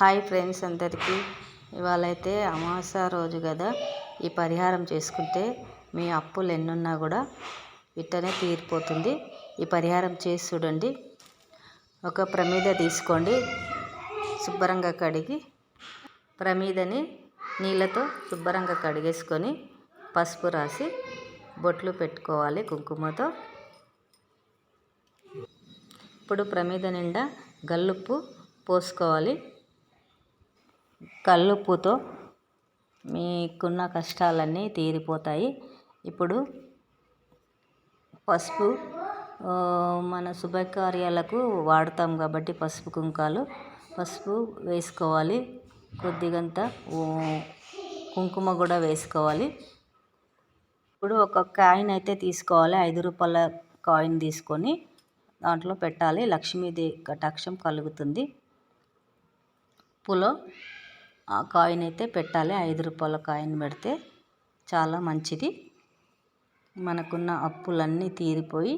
Hi friends అందరికీ. ఇవాళ అయితే అమావాస్య రోజు కదా ఈ పరిహారం చేసుకుంటే మీ అప్పులు ఎన్నున్నా కూడా ఇట్టనే తీరిపోతుంది. ఈ పరిహారం చేసి చూడండి. ఒక ప్రమీద తీసుకోండి. శుభ్రంగా కడిగి ప్రమీదని నీళ్ళతో శుభ్రంగా కడిగేసుకొని పసుపు రాసి బొట్లు పెట్టుకోవాలి కుంకుమతో. ఇప్పుడు ప్రమీద నిండా గల్లుప్పు పోసుకోవాలి. కల్లుప్పుతో మీకున్న కష్టాలన్నీ తీరిపోతాయి. ఇప్పుడు పసుపు మన శుభకార్యాలకు వాడతాం కాబట్టి పసుపు కుంకాలు పసుపు వేసుకోవాలి. కొద్దిగంత కుంకుమ కూడా వేసుకోవాలి. ఇప్పుడు ఒక కాయిన్ అయితే తీసుకోవాలి. ఐదు రూపాయల కాయిన్ తీసుకొని దాంట్లో పెట్టాలి. లక్ష్మీదేవి కటాక్షం కలుగుతుంది. ఉప్పులో కాయిన్ అయితే పెట్టాలి. ఐదు రూపాయల కాయిన్ పెడితే చాలా మంచిది. మనకున్న అప్పులన్నీ తీరిపోయి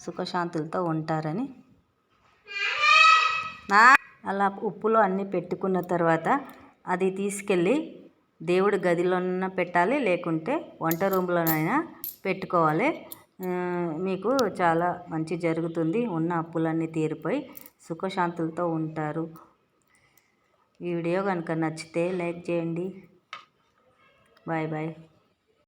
సుఖశాంతులతో ఉంటారని. అలా ఉప్పులో అన్నీ పెట్టుకున్న తర్వాత అది తీసుకెళ్ళి దేవుడి గదిలోనైనా పెట్టాలి. లేకుంటే వంట రూమ్లోనైనా పెట్టుకోవాలి. మీకు చాలా మంచి జరుగుతుంది. ఉన్న అప్పులన్నీ తీరిపోయి సుఖశాంతులతో ఉంటారు. ఈ వీడియో కనుక నచ్చితే లైక్ చేయండి బాయ్ బాయ్